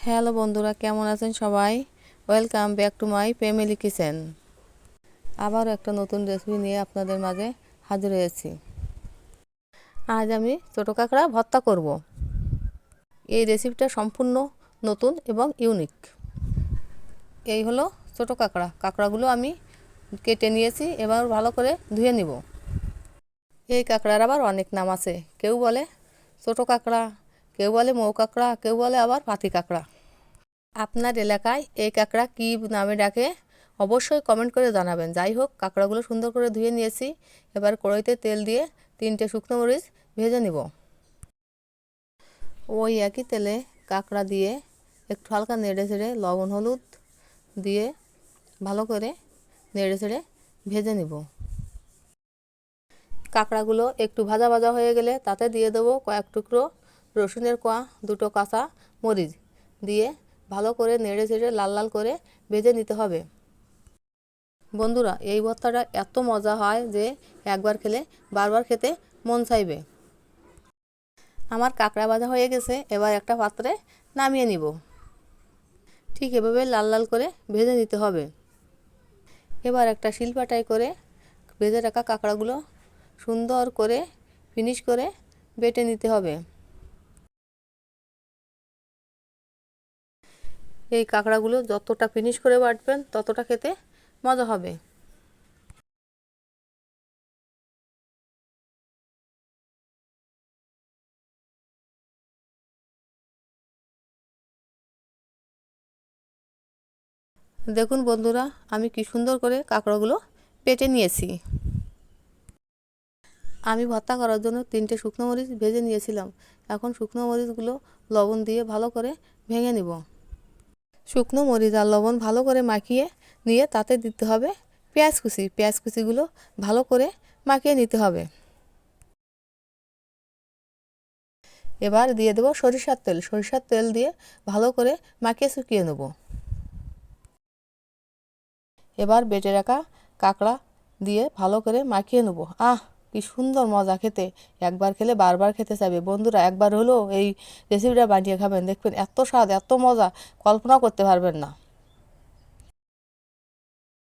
Hello বন্ধুরা, কেমন আছেন সবাই? Welcome back to my family kitchen আবারও একটা নতুন রেসিপি নিয়ে আপনাদের মাঝে হাজির হয়েছি। আজ আমি ছোটো কাঁকড়া ভর্তা করব। এই রেসিপিটা সম্পূর্ণ নতুন এবং ইউনিক এই হলো ছোটো কাঁকড়া। কাঁকড়াগুলো আমি কেটে নিয়েছি, এবার ভালো করে ধুয়ে নিব। এই কাঁকড়ার আবার অনেক নাম আছে। কেউ বলে ছোটো কাঁকড়া কেউ বলে মৌ কাঁকড়া, কেউ বলে আবার পাতি কাঁকড়া। আপনার এলাকায় এই কাঁকড়া কী নামে ডাকে অবশ্যই কমেন্ট করে জানাবেন। যাই হোক, কাঁকড়াগুলো সুন্দর করে ধুয়ে নিয়েছি। এবার কড়াইতে তেল দিয়ে তিনটে শুকনো মরিচ ভেজে নিব। ওই একই তেলে কাঁকড়া দিয়ে একটু হালকা নেড়ে ছেড়ে লবণ, হলুদ দিয়ে ভালো করে নেড়ে ছেড়ে ভেজে নিব। কাঁকড়াগুলো একটু ভাজা ভাজা হয়ে গেলে তাতে দিয়ে দেবো কয়েক টুকরো রসুনের কোয়া, দুটো কাঁচা মরিচ দিয়ে ভালো করে নেড়ে চেড়ে লাল লাল করে ভেজে নিতে হবে। বন্ধুরা, এই ভর্তাটা এত মজা হয় যে একবার খেলে বারবার খেতে মন চাইবে। আমার কাঁকড়া ভাজা হয়ে গেছে, এবার একটা পাত্রে নামিয়ে নিব। ঠিক এভাবে লাল লাল করে ভেজে নিতে হবে। এবার একটা শিলপাটাই করে ভেজে রাখা কাঁকড়াগুলো সুন্দর করে ফিনিশ করে বেটে নিতে হবে। এই কাঁকড়াগুলো যতটা ফিনিশ করে বাটবেন, ততটা খেতে মজা হবে। দেখুন বন্ধুরা, আমি কি সুন্দর করে কাঁকড়াগুলো পেটে নিয়েছি। আমি ভর্তা করার জন্য তিনটে শুকনো মরিচ ভেজে নিয়েছিলাম। এখন শুকনো মরিচগুলো লবণ দিয়ে ভালো করে ভেঙে নিব। শুকনো মরিচ আর লবণ ভালো করে মাখিয়ে নিয়ে তাতে দিতে হবে পেঁয়াজ কুচি। পেঁয়াজ কুচিগুলো ভালো করে মাখিয়ে নিতে হবে। এবার দিয়ে দেবো সরিষার তেল। সরিষার তেল দিয়ে ভালো করে মাখিয়ে শুকিয়ে নেব। এবার বেটে রাখা কাঁকড়া দিয়ে ভালো করে মাখিয়ে নেব। আহ! কি সুন্দর মজা খেতে। একবার খেলে বারবার খেতে চাইবে। বন্ধুরা, একবার হলেও এই রেসিপিটা বানিয়ে খাবেন। দেখবেন এত স্বাদ, এত মজা কল্পনা করতে পারবেন না।